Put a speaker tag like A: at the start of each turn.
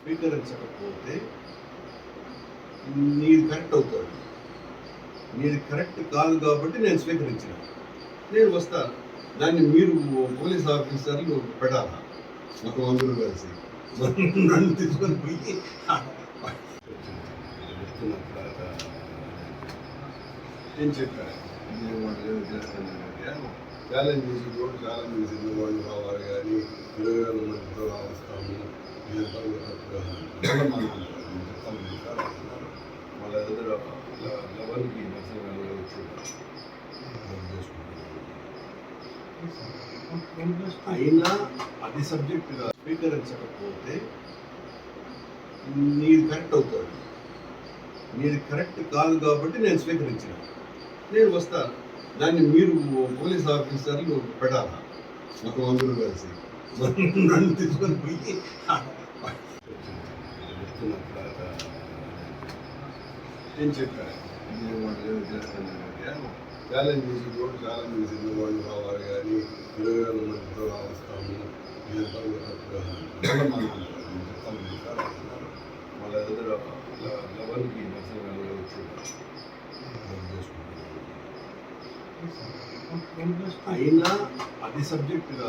A: స్వీకరించకపోతే నీది కరెక్ట్ అవుతుంది నీది కరెక్ట్ కాదు కాబట్టి నేను స్వీకరించిన. నేను వస్తాను దాన్ని మీరు పోలీస్ ఆఫీసర్లు పెట్టాలా? మొత్తం అందరూ కలిసి. నన్ను తీసుకొని పోయి చెప్తున్న తర్వాత నేను చెప్పాను నేను వాళ్ళు ఏదో చేస్తాను. ఛాలెంజ్ చేసి కూడా ఛాలెంజ్ చేసింది వాళ్ళు రావాలి కానీ వాళ్ళ దగ్గర లెవెల్కి నర్సింగ్ అయినా అది సబ్జెక్ట్ స్వీకరించకపోతే నీది కరెక్ట్ అవుతారు నీది కరెక్ట్ కాదు కాబట్టి నేను స్వీకరించిన. నేను వస్తాను దాన్ని మీరు పోలీస్ ఆఫీసర్లు పెట్టాలా? మొత్తం అందరూ కలిసి. నన్ను తీసుకొని పోయి నేను చెప్పాను నేను వాళ్ళు ఏదో చేస్తాను ఛాలెంజ్ చేసి కూడా ఛాలెంజ్ చేసింది వాళ్ళు రావాలి కానీ ఇరవై వేల మందితో వస్తాము. వాళ్ళ దగ్గర లెవెల్కి నర్సింగ్ వచ్చి అయినా అది సబ్జెక్టుగా